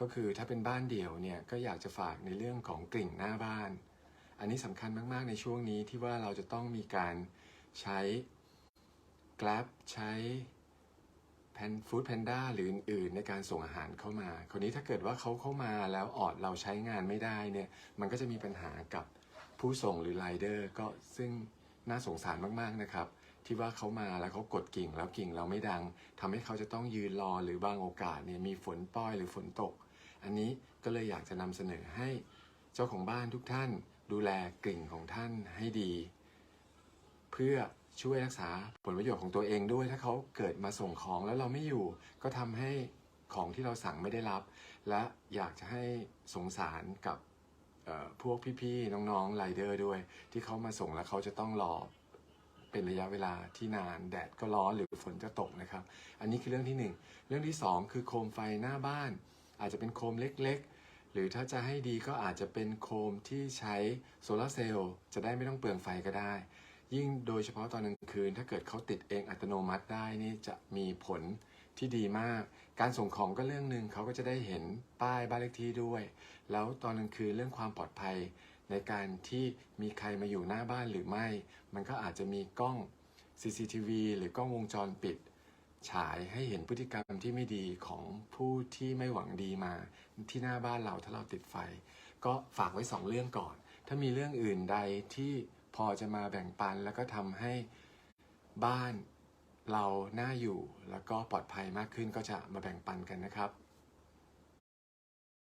ก็คือถ้าเป็นบ้านเดี่ยวเนี่ยก็อยากจะฝากในเรื่องของกลิ่งหน้าบ้าน อันนี้สำคัญมากๆในช่วงนี้ที่ว่าเราจะต้องมีการใช้ Grab ใช้แพนฟู้ดแพนด้าหรืออื่นๆในการส่งอาหารเข้ามา คราวนี้ถ้าเกิดว่าเขาเข้ามาแล้วออดเราใช้งานไม่ได้เนี่ย มันก็จะมีปัญหากับผู้ส่งหรือไรเดอร์ก็ซึ่งน่าสงสารมากๆนะครับ ที่ว่าเขามาแล้วเขากดกิ่งแล้วกิ่งเราไม่ดังทำให้เขาจะต้องยืนรอหรือบางโอกาสเนี่ยมีฝนป้อยหรือฝนตก อันนี้ก็เลยอยากจะนำเสนอให้เจ้าของบ้านทุกท่านดูแลกลิ่งของท่านให้ดี เพื่อช่วยรักษาผลประโยชน์ของตัวเองด้วย ถ้าเขาเกิดมาส่งของแล้วเราไม่อยู่ ก็ทำให้ของที่เราสั่งไม่ได้รับ และอยากจะให้สงสารกับพวกพี่ๆน้องๆไรเดอร์ด้วย ที่เขามาส่งแล้วเขาจะต้องรอเป็นระยะเวลาที่นานแดดก็ร้อนหรือฝนจะตกนะครับ อันนี้คือเรื่องที่หนึ่งเรื่องที่สองคือโคมไฟหน้าบ้าน อาจจะเป็นโคมเล็กๆ หรือถ้าจะให้ดีก็อาจจะเป็นโคมที่ใช้โซลาร์เซลล์จะได้ไม่ต้องเปลืองไฟก็ได้ ยิ่งโดยเฉพาะตอนกลางคืน ถ้าเกิดเขาติดเองอัตโนมัติได้นี่จะมีผลที่ดีมาก การส่งของก็เรื่องหนึ่งเขาก็จะได้เห็นป้ายบ้านเลขที่ด้วย แล้วตอนกลางคืนเรื่องความปลอดภัย ในการที่มีใครมาอยู่หน้าบ้านหรือไม่ มันก็อาจจะมีกล้อง CCTV หรือกล้องวงจรปิด ฉายให้เห็นพฤติกรรมที่ไม่ดีของผู้ที่ไม่หวังดีมา ที่หน้าบ้านเราถ้าเราติดไฟ ก็ฝากไว้สองเรื่องก่อน ถ้ามีเรื่องอื่นใดที่พอจะมาแบ่งปันแล้วก็ทำให้บ้านเราน่าอยู่ แล้วก็ปลอดภัยมากขึ้นก็จะมาแบ่งปันกันนะครับ